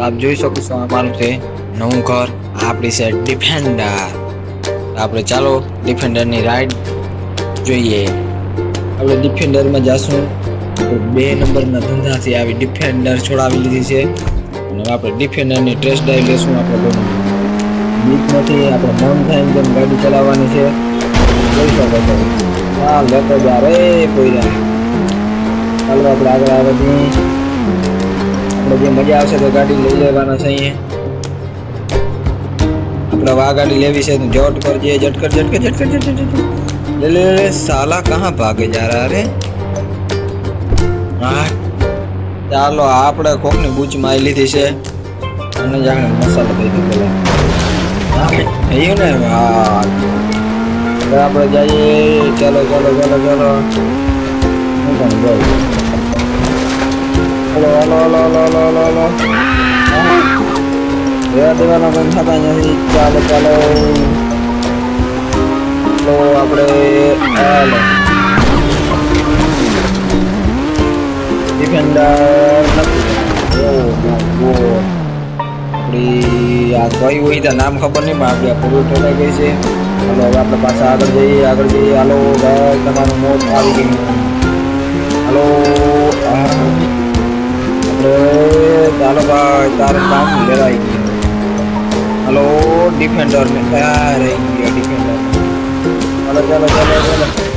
આપ જોઈ શકો છો આ મારું છે નવું ઘર, આપણી છે ડિફેન્ડર આપણે ચાલો ડિફેન્ડરની રાઈડ જોઈએ. આપણે ડિફેન્ડરમાં જાશું. તો બે નંબરના ધંધાથી આવી ડિફેન્ડર છોડાવી લીધી છે. અને આપણે ડિફેન્ડરની ટેસ્ટ ડ્રાઈવ લેશું આપણે બહુ બીક નથી આપણે મન થાય એમ તેમ ગાડી ચલાવવાની છે. જોઈ શકો છો. હા લેતો જા રે કોઈ ચાલો આપણે આગળ આવે આપણે જે મજા આવશે તો ગાડી લઈ લેવાના છે અહીંયા. આપણે વા ગાડી લેવી છે તો જટ કરજે ઝટકર ઝટકર ઝટકર ઝટકર ઝટકર. લે લે સાલા કहाँ ભાગે જા રહા રે? હા. ચાલો, આપણે કોકની બૂચ મારી લીધી છે. અને જાણે મસાલો દઈ દો પેલા થયું ને હા આપણે જઈએ. ચાલો ચાલો ચાલો ચાલો. હું પણ જાઉં. Hello hello hello hello. Hello hello hello રેવા દેવાના પણ થતા નથી ચાલો ચાલો તો આપણે હાલો ડિફેન્ડર નથી ઓ ઓ આપણી આ કઈ હોય ત્યાં નામ ખબર નહીં પણ આપણી આ પૂરું ટોલાઈ ગઈ છે હાલો હવે આપણે પાછા આગળ જઈએ આગળ જઈએ હાલો ભાઈ તમારું મોત આવી ગયું હાલો આ આપણે ચાલો ભાઈ, તારે કામ લેવાઈ ગયું હાલો ડિફેન્ડર ને ક્યાં રહી ગયો ડિફેન્ડર ચાલો ચાલો ચાલો ચાલો.